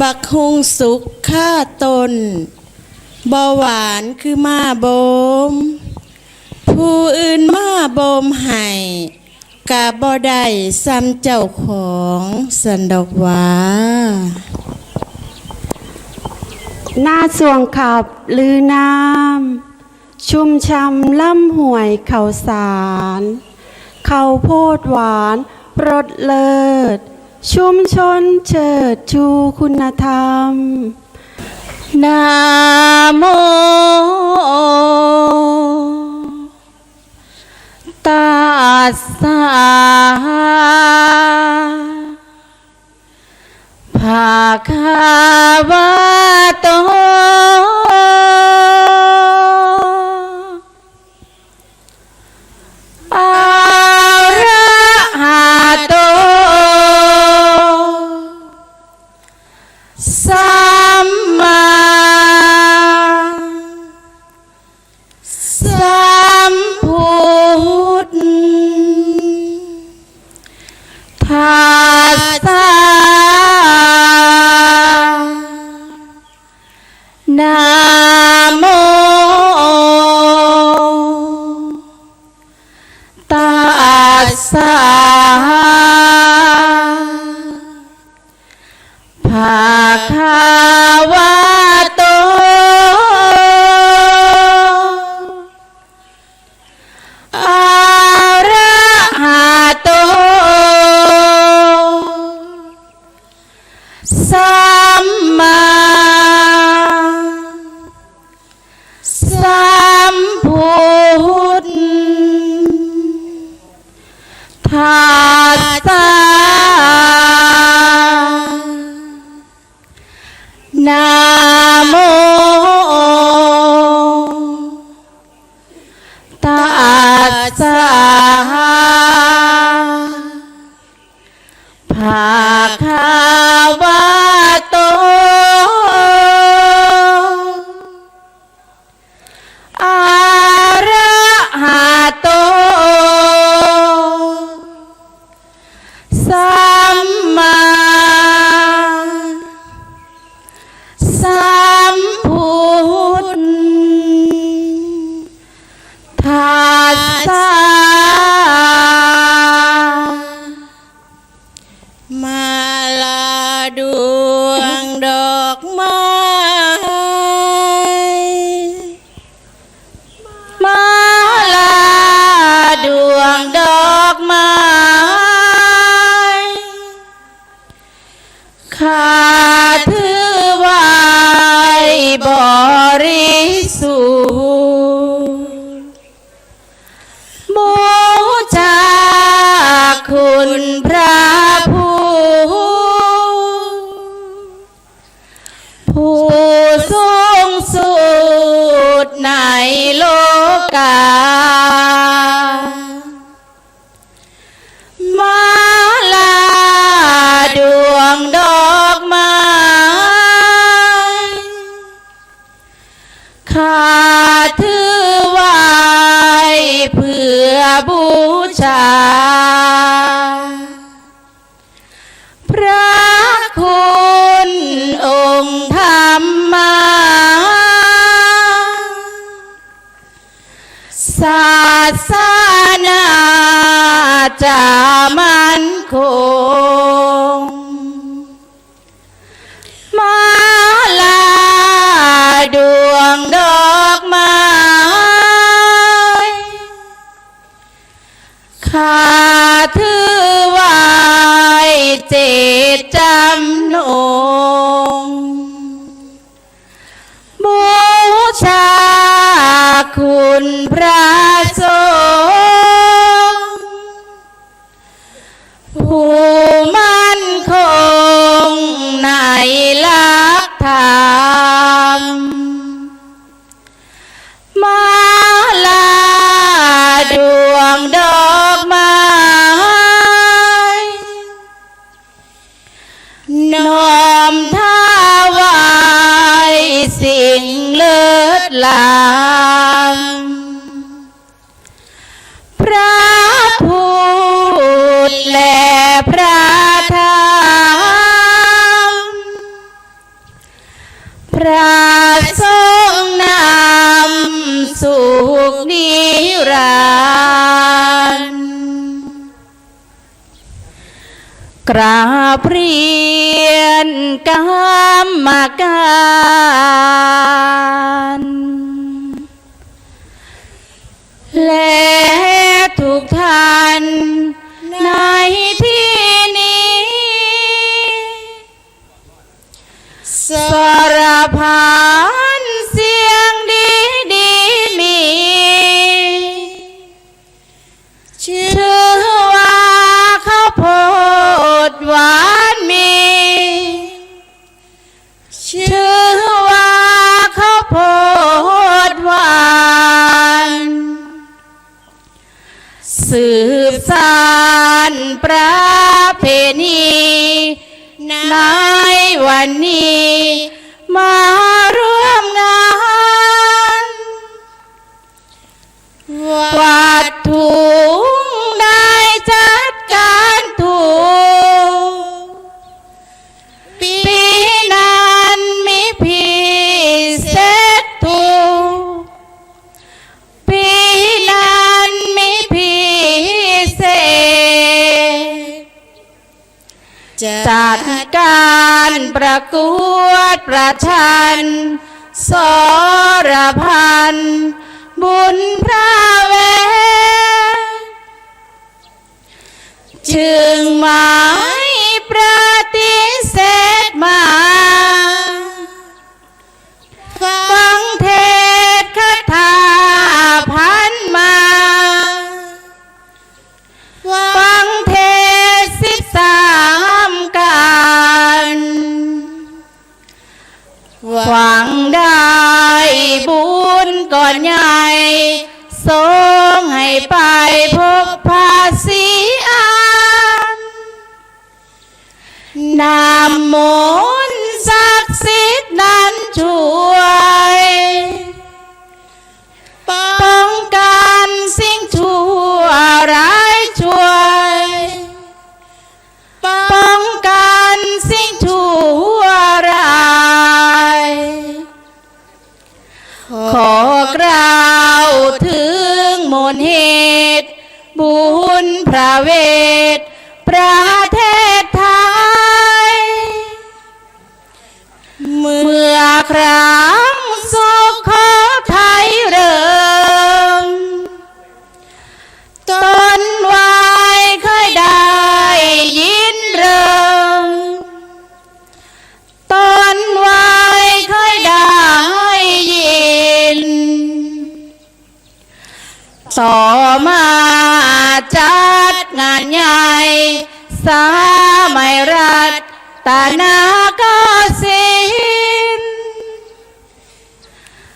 บักฮุงสุกค่าตนบาหวานคือมาบม ผู้อื่นมาบมให้กะบ่ได้ซ้ำเจ้าของสันดอกหวาหน้าสวงขับลือน้ำชุ่มช่ำล่ำห่วยเขาสาร เขาโพดหวานรสเลิศ ชุมชนเชิดชูคุณธรรม นาโมตัสสะภะคะวะโต ธั อ ข้าถือไว้เพื่อบูชา พระคุณองค์ธรรมา ศาสนาจะมันคง กราบเรียนกรรมการและ ประเพณีในวันนี้มาร่วมงาน วัดถุานประกวดประชันสรพันบุญพระเว จึงมา งให้ไปพบภาษีอานนามมนศักดิ์สิทธิ์นั้นช่วย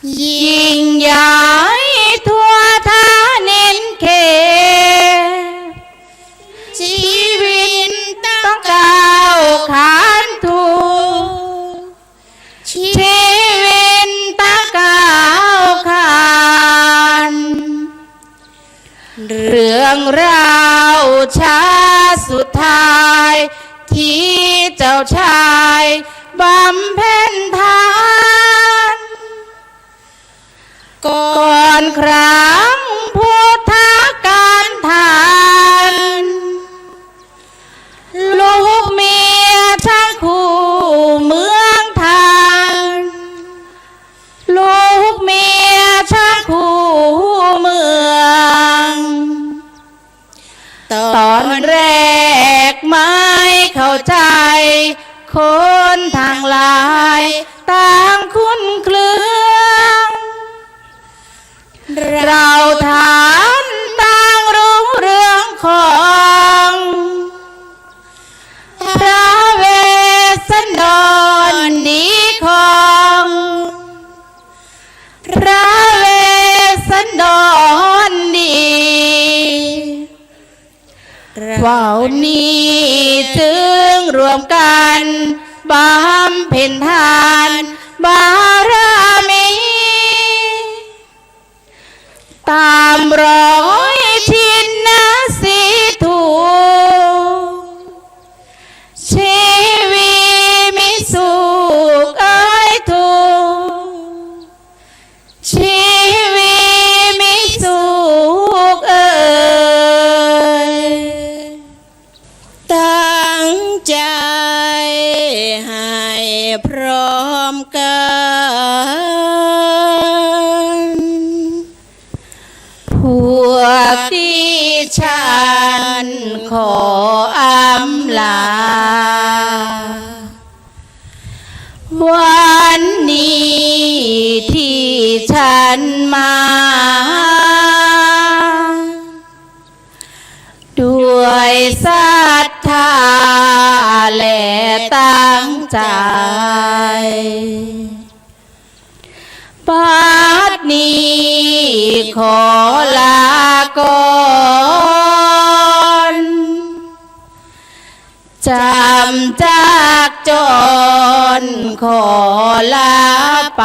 ยิ่งใหญ่ทั่วทาเนินเขชีวิตต้องก้าวขานถูกชีวิตต้องก้าวขานเรื่องราวชาสุดท้าย ที่เจ้าชายบำเพ็ญทาน ก่ อนครั้งพุทธกาลทานลูกเมียช่างคู่เมืองทานลูกเมียช่างคู่เมืองตอนแรกไม่เข้าใจ คนทางหลายต่างคุ้นเครื่อ เพวกที่ฉันขออำลา วันนี้ที่ฉันมาด้วยศรัทธาและตั้งใจ ปัดนี้ขอลาก่อนจำจากจนขอลาไป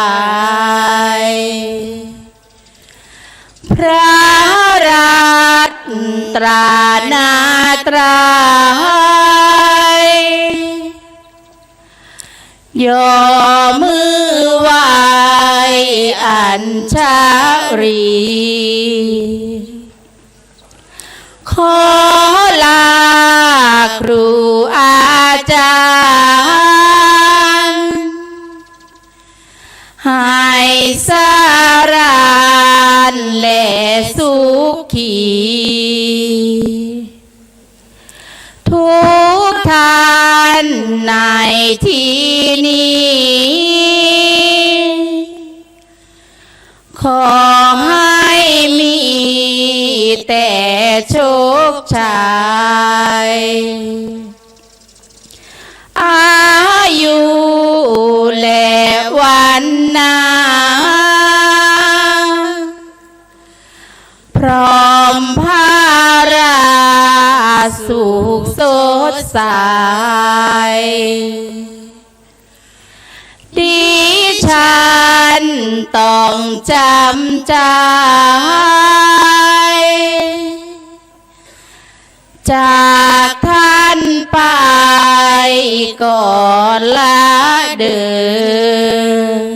พระราตรานาตรายยอมือ อัญชารี ขอลาครูอาจารย์ให้สารานและสุขี ทุกท่านในที่นี้ แต่โชคชัยอายุและวันนาพร้อมพาราสุขสดใสดิฉันต้องจำใจ จากท่านไปก่อนละเดิน